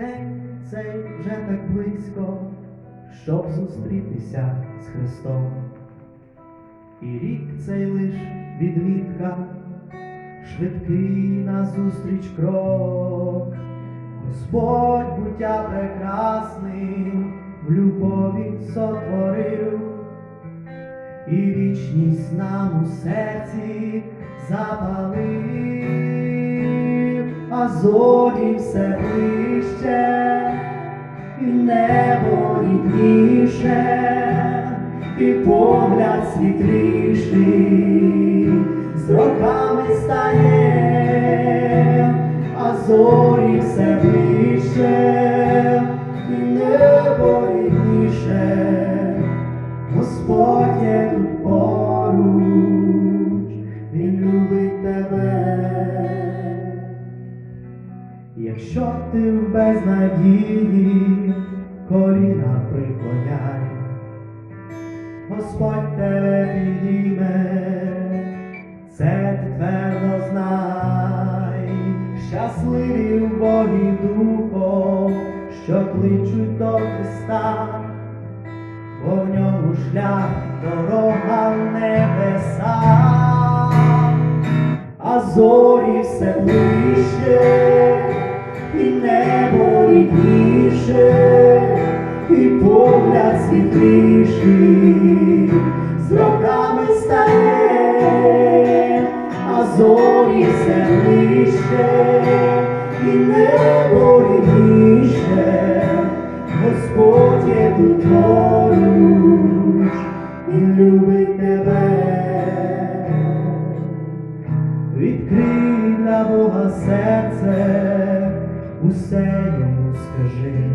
день цей вже так близько, щоб зустрітися з Христом. І рік цей лиш відмітка, швидкий назустріч крок. Господь буття прекрасним в любові сотворив, і вічність нам у серці запалив, а зорі все вище, і небо рідніше, і погляд світліший. З роками стає, а зорі все ближче, Якщо ти в безнадії, коліна приклоняй, Господь тебе підійме, це твердо знай, щасливі в Богі духом, що кличуть до Христа бо в ньому шлях дорога в небеса, а зорі все ближче, рідніше, і погляд світліший з роками стає, а зорі все ближче, і небо рідніше. Господь є тут усе йому скажи,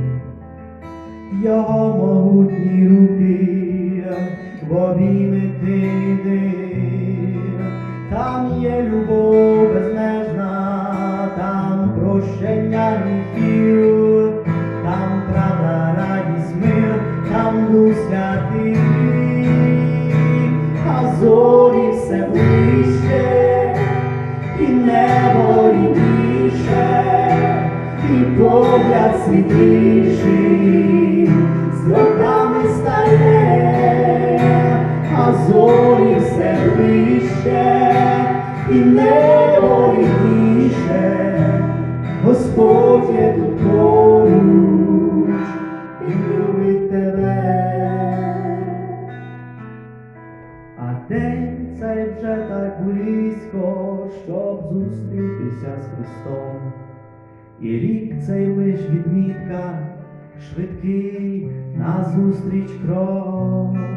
Його могутні руки в обійми ти там є любов безмежна, там прощення гріхів, там правда, радість, мир, там дух святий, а зорі все ближче, і небо і погляд світліший, з роками стає, а зорі все ближче, і небо рідніше. Господь є тут поруч і любить тебе. А день цей вже так близько, щоб зустрітися з Христом. І рік цей лиш відмітка, швидкий назустріч крок.